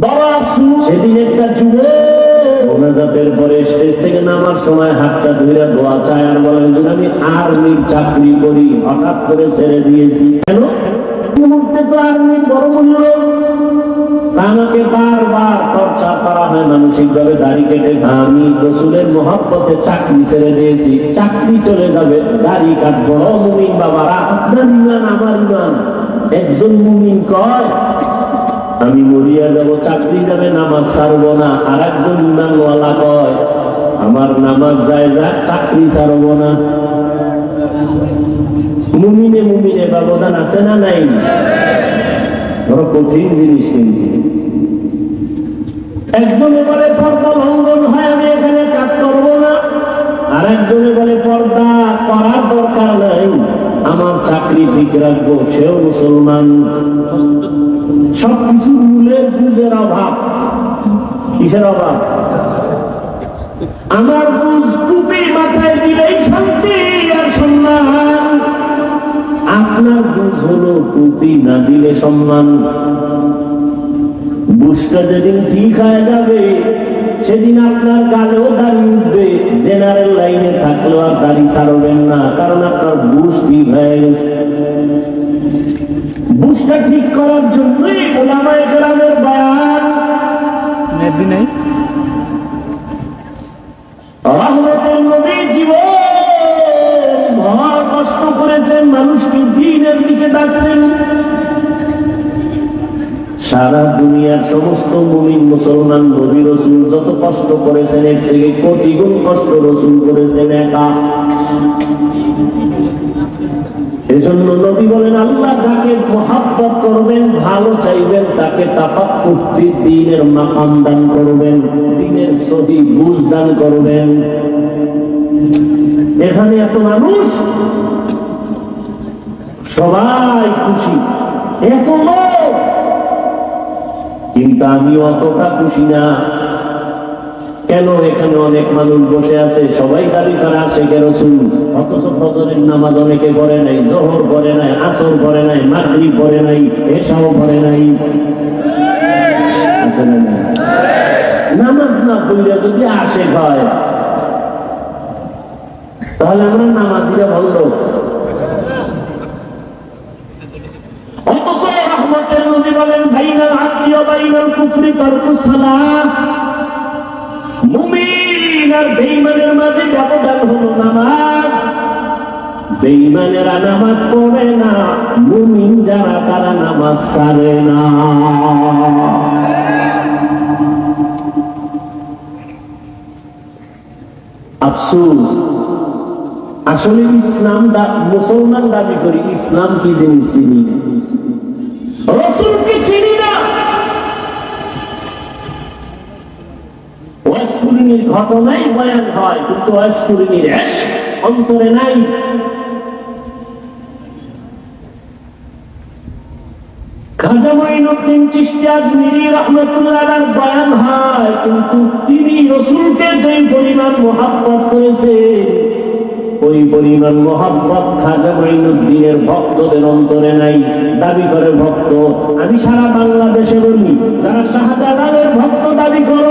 চাকরি মানসিক ভাবে দাড়ি কেটে আমি রসুলের মহব্বতে চাকরি ছেড়ে দিয়েছি। চাকরি চলে যাবে, দাড়ি কাটবো। মুমিন বাবারা, আপনার ইমান, আমার ইমান। একজন মুমিন কয় আমি মরিয়া যাব, চাকরি যাবে, নামাজ ছাড়বো না। আর একজন ইমানওয়ালা কয়, আমার নামাজ যায় যাক, চাকরি ছাড়বো না। মুমিনে মুমিনে ব্যবধান আছে না নাই? বড় কঠিন জিনিস কিন্তু। একজনে বলে, পর্দা লঙ্ঘন হয়, আমি এখানে কাজ করব না। আর একজনে বলে, পর্দা করার দরকার নাই। আমার চাকরি ঠিক রাখব, সেও মুসলমান। সবকিছু মূলে বুঝের অভাব। কিসের অভাব? আমার বুঝ টুপি মাথায় দিলেই শান্তি আর সম্মান। আপনার বুঝ হলো টুপি না দিলে সম্মান। বুঝটা যেদিন ঠিক হয়ে যাবে, সেদিন আপনার গালেও দাড়ি উঠবে। জেনারেল লাইনে থাকলেও আর দাড়ি ছাড়বেন না, কারণ আপনার বুঝ ঠিক হয়ে গেছে। বুঝটা ঠিক করার জন্যই ওলামায়ে বয়ান। নেট নাই। রহমতের নবী জীবন। ভর কষ্ট করেছেন মানুষকে দিনের দিকে ডাকছেন। সারা দুনিয়ার সমস্ত মুমিন মুসলমান নবী রসুল যত কষ্ট করেছেন এর থেকে কোটি গুণ কষ্ট রসুল করেছেন একা। এজন্য নবী বলেন, আল্লাহ যাকে মহাব্বত করবেন, ভালো চাইবেন, তাকে তাফাক কুফি দিনের মাকাম দান করবেন দিনের সহি বুঝ দান করবেন। এখানে এত মানুষ, সবাই খুশি, এত লোক, কিন্তু আমি অতটা খুশি না। কেন এখানে অনেক মানুষ বসে আছে? সবাই দাবি করে আসে কে রসুল। অথচ ফজরের নামাজ অনেকে পড়ে নাই, জহর পড়ে নাই, আসর পড়ে নাই মাগরি পড়ে নাই এসাও পড়ে নাই? নামাজ না পড়লে যদি আসে হয়, তাহলে আমরা নামাজিরা বলল অথচ রহমতের নবী বলেন, বাইনাল ওয়া বাইনাল কুফরি তারকুস সালাহ। মুমিন আর মাঝে ব্যবধান হলো নামাজ নামাজ পড়ে না, মুমিন যারা তারা নামাজ না আফসোস, আসলে ইসলাম মুসলমান দাবি করি, ইসলাম কি জিনিস চিনি। রসুলকে চিনি না ওয়াসকুলিনীর ঘটনাই বয়ান হয়, কিন্তু ইশক অন্তরে নাই। ওই পরিমাণ খাজা ভক্তদের অন্তরে নাই। দাবি করে ভক্ত, আমি সারা বাংলাদেশে বলি, যারা শাহজালালের ভক্ত দাবি করো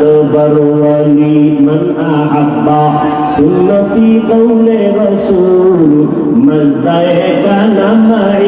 لعنت برولي من أحب سنتي قول رسول من ذاك معي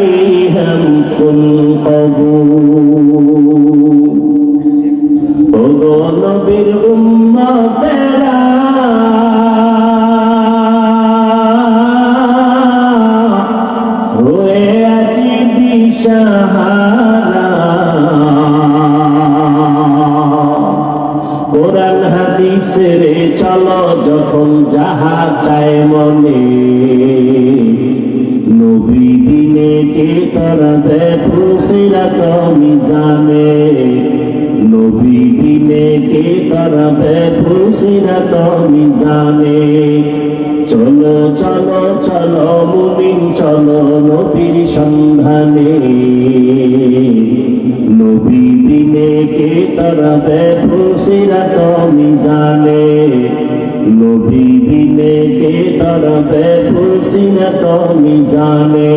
করাবে ফুসিরাত মিজানে। নবী দিনে কে করাবে ফুসিরাত মিজানে। চলো চলো চলো, মুমিন, চলো নবীর সন্ধানে। নবী দিনে কে করাবে ফুসিরাত মিজানে। নবী দিনে কে তরবে ফুসিনত মিজানে।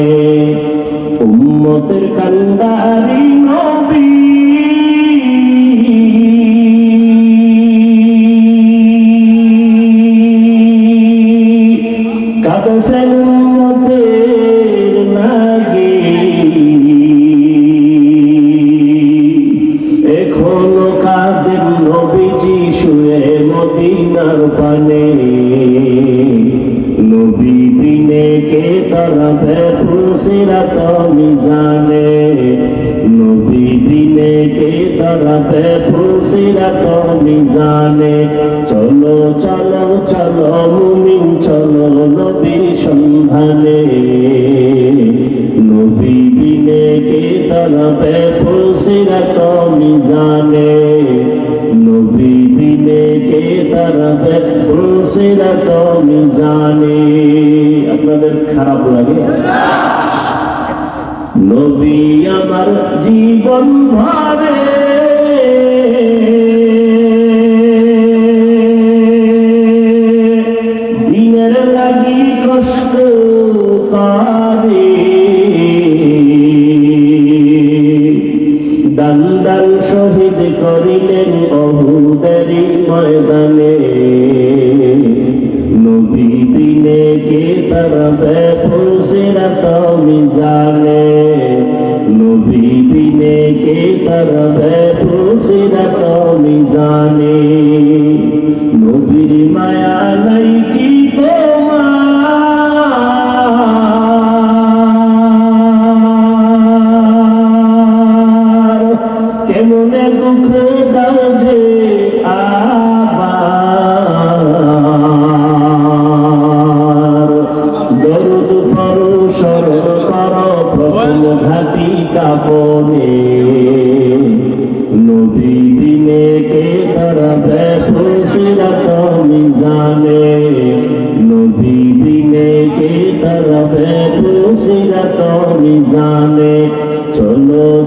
উম্মতের কান্দারি নবী মিজানে চলো চলো চলো, মুমিন, চলো নবীর সন্ধানে। নবী দিনে কে তরবে ফুসিরাত মিজানে? নবী দিনে কে তরবে ফুসিরাত মিজানে? আপনাদের খারাপ লাগে? নবী আমার জীবন ভরে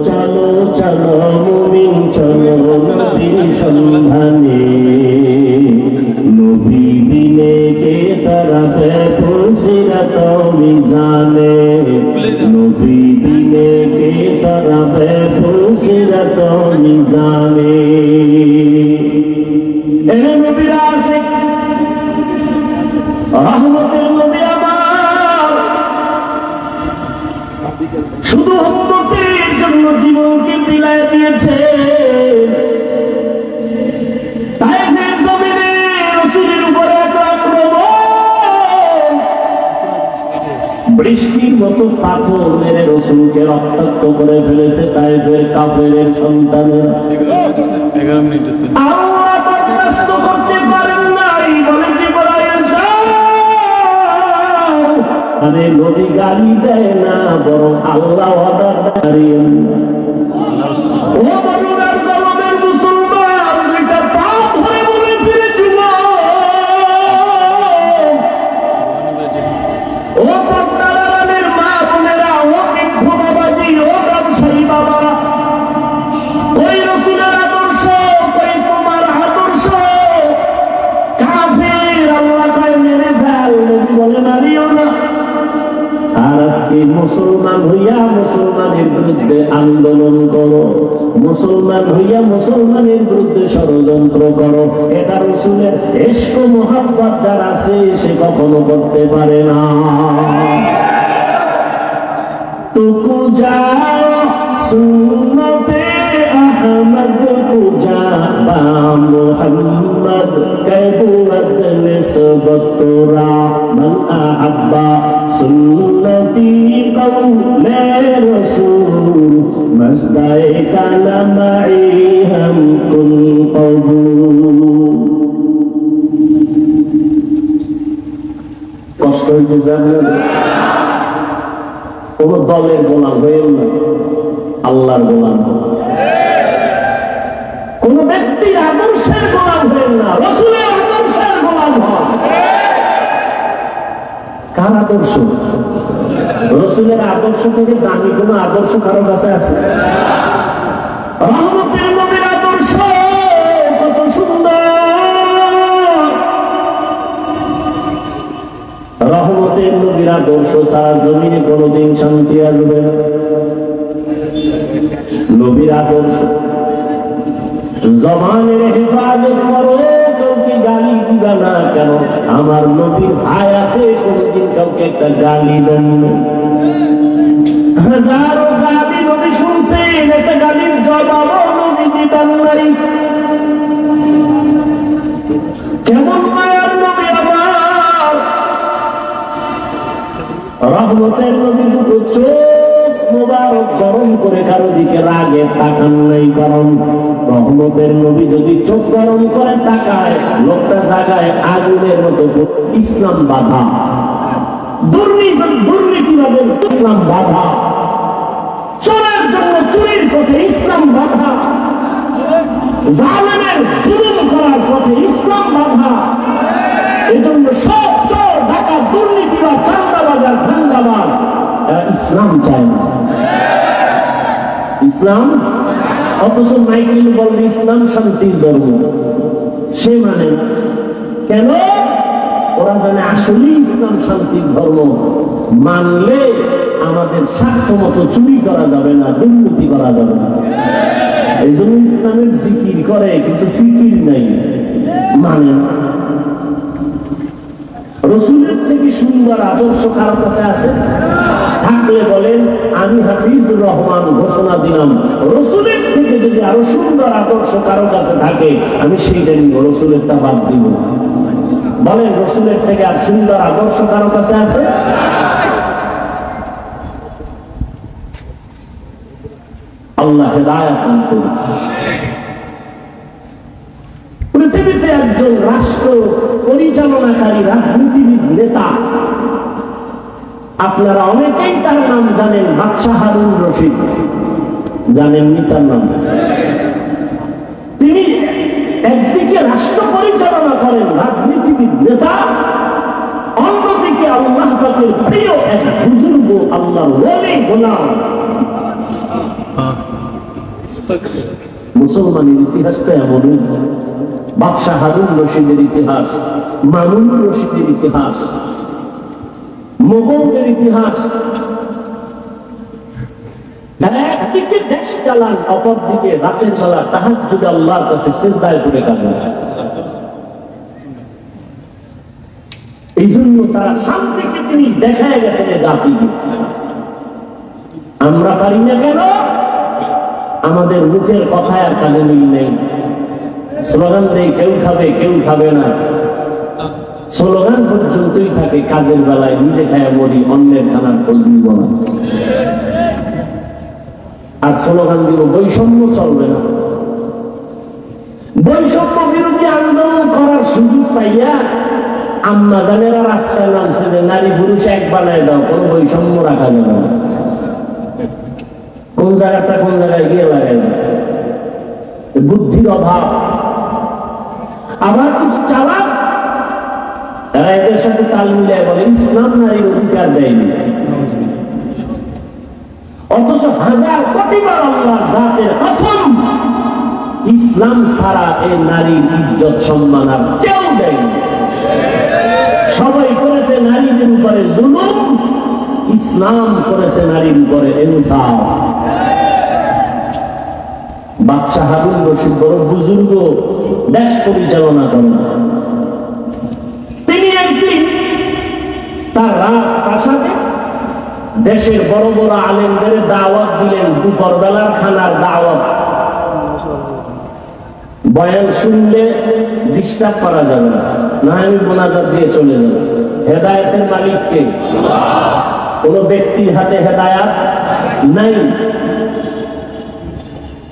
চলো চলো মুমিন চলো নবীর সন্ধানে মতো পাথর মেরে রসুলকে রক্তাক্ত করে ফেলেছে তাইফের কাফের সন্তানেরা। আল্লাহ বরদাস্ত করতে পারেন নাই বলে জিবরাইল আরে নবী গালি দেয় না বরং আল্লাহ অর্ডার মুসলমান হইয়া মুসলমানের বিরুদ্ধে আন্দোলন করো। মুসলমান হইয়া মুসলমানের বিরুদ্ধে ষড়যন্ত্র করো। এটা রসুলের এস্ক মোহাম্মদ যার আছে, সে কখনো করতে পারে না। টুকু যাও, সুন্নতে আহমদ কুজা বা কেবুরত নিসবত তোরা। من أحب سنتي कौले रसूल मजदाए काना माई हम कुन कबूल কষ্ট হইতেছে আপনাদের কোন দলের গোলাম হয়েও না আল্লাহর গোলাম হন। কোন ব্যক্তির আদর্শের গোলাম হয়েন না রসুলের আদর্শের গোলাম হন কার আদর্শ রসুলের আদর্শ থেকে দামি কোন আদর্শ কারও কাছে আছে? রহমতের আদর্শ সারা জমিনে শান্তি আসবে নবীর আদর্শ, জমানের হেফাজত করো। দিবা না কেন? আমার নবীর হায়াতে কোনোদিন কাউকে একটা গালি হাজারো দেন আমার? রহমতের নবী দুটো চোখ মোবারক গরম করে কারও দিকে রাগে তাকান নাই কারণ রহমতের নবী যদি চোখ গরম করে তাকায়, লোকটা জাগায় আগুনের মতো ইসলাম বাধা। দুর্নীতি ইসলাম বাধা। চোরের জন্য চুরির পথে ইসলাম বাধা। জালেমের জুলুম করার পথে ইসলাম বাধা। এজন্য সব চোর ঢাকা দুর্নীতিবাজ চান্দাবাজার ধান্দাবাজ, এরা ইসলাম চায় না। ইসলাম? অথচ মাইকেল বলবে, ইসলাম শান্তির ধর্ম। সে মানে কেন? ওরা জানে আসলেই ইসলাম শান্তির ধর্ম। মানলে আমাদের স্বার্থ মতো চুরি করা যাবে না, দুর্নীতি করা যাবে না। এই জন্য ইসলামের জিকির করে, কিন্তু ফিকির নাই। মানে রসুলের থেকে সুন্দর আদর্শ কারও কাছে আছে? থাকলে বলেন, আমি হাফিজুর রহমান ঘোষণা দিলাম, রসুলের থেকে যদি আরও সুন্দর আদর্শ কারও কাছে থাকে, আমি সেইটা নিব, রসুলেরটা বাদ দিব। বলেন, রসুলের থেকে আর সুন্দর আদর্শ কারও কাছে আছে? আল্লাহ হেদায়াত দান করুন। পৃথিবীতে একজন রাষ্ট্র পরিচালনাকারী রাজনীতিবিদ, নেতা। আপনারা অনেকেই তার নাম জানেন, বাদশাহ হারুন রশিদ। জানেননি তার নাম? তিনি একদিকে রাষ্ট্র পরিচালনা করেন রাজনীতিবিদ, নেতা। অন্যদিকে আল্লাহ পাকের প্রিয় এক বুজুর্গ, আল্লাহর ওলি গোলাম। মুসলমানের ইতিহাসটা এমনই। বাদশাহ হারুন রশিদের ইতিহাস, মামুন রশিদের ইতিহাস, মোগলদের ইতিহাস। এই জন্য শান্তিকে তিনি দেখায় গেছে আমরা পারি না কেন? আমাদের মুখের কথায় আর কাজে মিল নেই। স্লোগান দেই, কেউ খাবে কেউ খাবে না। স্লোগান পর্যন্তই থাকে কাজের বেলায়, নিজে খায়া মরি, অন্যের খানার খোঁজ নিব না। আর স্লোগান দিব, বৈষম্য চলবে না। বৈষম্য বিরোধী আন্দোলন করার সুযোগ পাইয়া আম্মা জানেরা রাস্তায় নামছে যে নারী পুরুষ এক বানায় দাও, কোনো বৈষম্য রাখা যাবে না। কোন জায়গাটা কোন জায়গায় গিয়ে লাগাই বুদ্ধির অভাব। আবার কিছু চালাক তারা এদের সাথে তাল মিলিয়ে বলে, ইসলাম নারীর অধিকার দেয়নি। অথচ হাজার কোটিবার আল্লাহ জাতের কসম, ইসলাম ছাড়া এই নারীর ইজ্জত সম্মান আর কেউ দেয়নি। সবাই করেছে নারীদের উপরে জুলুম, ইসলাম করেছে নারীর উপরে ইনসাফ বাদশাহ হারুন রশিদ বড় বুজুর্গ, দেশ পরিচালনা করেন। তিনি একদিন তার রাজপ্রাসাদে দেশের বড় বড় আলেমদের দাওয়াত দিলেন দুপুর বেলার খানার দাওয়াত। বয়ান শুনলে ডিস্টার্ব করা যাবে না আমি মোনাজাত দিয়ে চলে যাব। হেদায়তের মালিককে। কোন ব্যক্তির হাতে হেদায়াত নাই।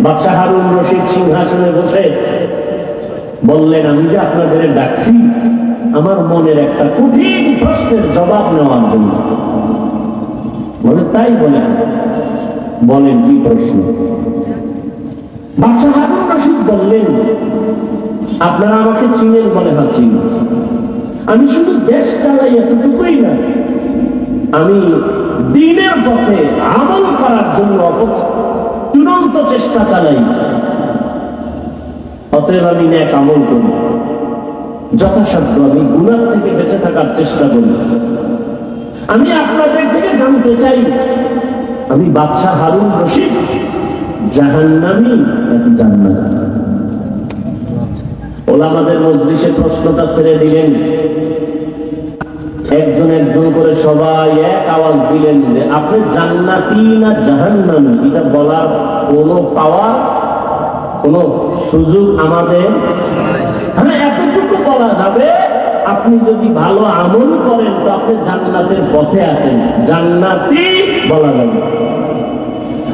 বাদশাহ হারুন রশিদ সিংহাসনে বসে বললেন, আমি যে আপনাদের ডাকছি, আমার মনের একটা কঠিন প্রশ্নের জবাব নেওয়ার জন্য। বলে, তাই বলেন। বলেন, কি প্রশ্ন? বাদশাহ হারুন রশিদ বললেন, আপনারা আমাকে চিনেন বলে হ্যাঁ চিনি। আমি শুধু দেশ চালাই এতটুকুই না, আমি দিনের পথে আমল করার জন্য অপ- চূড়ান্ত চেষ্টা চালাই। অতএব আমি ন্যাক আমল করি। যথাসাধ্য আমি গুণার থেকে বেঁচে থাকার চেষ্টা করি। আমি আপনাদের থেকে জানতে চাই, আমি বাদশাহ হারুন রশিদ, জাহান্নামি নাকি জান্নাত? ওলামাদের মজলিসে প্রশ্নটা ছেড়ে দিলেন। সবাই এক আওয়াজ দিলেন যে, আপনি জান্নাতি না জাহান্নামি? এটা বলার কোনো পাওয়ার, কোনো সুযোগ আমাদের হ্যাঁ এতটুকু বলা যাবে, আপনি যদি ভালো আমল করেন, তো আপনি জান্নাতের পথে আছেন। জান্নাতি বলা যাবে।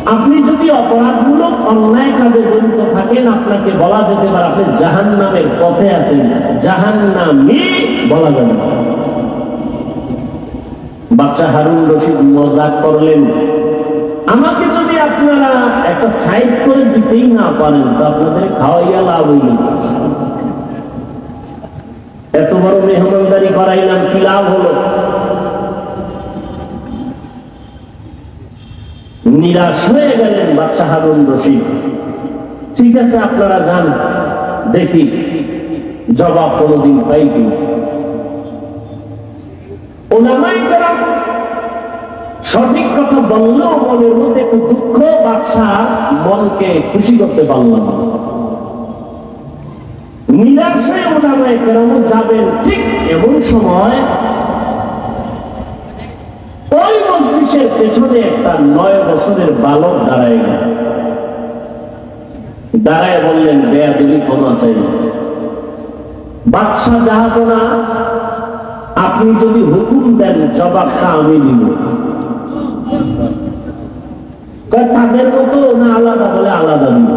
আপনি যদি অপরাধমূলক অন্যায় কাজে জড়িত থাকেন, আপনাকে বলা যেতে পারে আপনি জাহান নামের পথে আছেন। জাহান নামি বলা যাবে। বাচ্চা হারুন রশিদ মজাক করলেন, আমাকে যদি আপনারা একটা সাইড করে দিতেই না পারেন, তো আপনাদের খাওয়াইয়া লাভ হইল এত বড় মেহমানদারি করাইলাম, কি লাভ হলো? নিরাশ হয়ে গেলেন বাচ্চা হারুন রশিদ। ঠিক আছে, আপনারা যান, দেখি জবাব কোনোদিন পাই সঠিক কথা বললেও মনের মধ্যে একটু দুঃখ বাচ্চা মনকে খুশি করতে পারলাম না। নিরাশ হয়ে ওলামাই কেরাম যাবেন ঠিক এমন সময় ওই মজলিসের পেছনে একটা নয় বছরের বালক দাঁড়ায় গেল দাঁড়ায় বললেন বেয়াদুলি ক্ষমা চাই বাদশাহ জাহাপনা আপনি যদি হুকুম দেন জবাবটা আমি নিব। তাদের মতো না আলাদা বলে আলাদা নিব।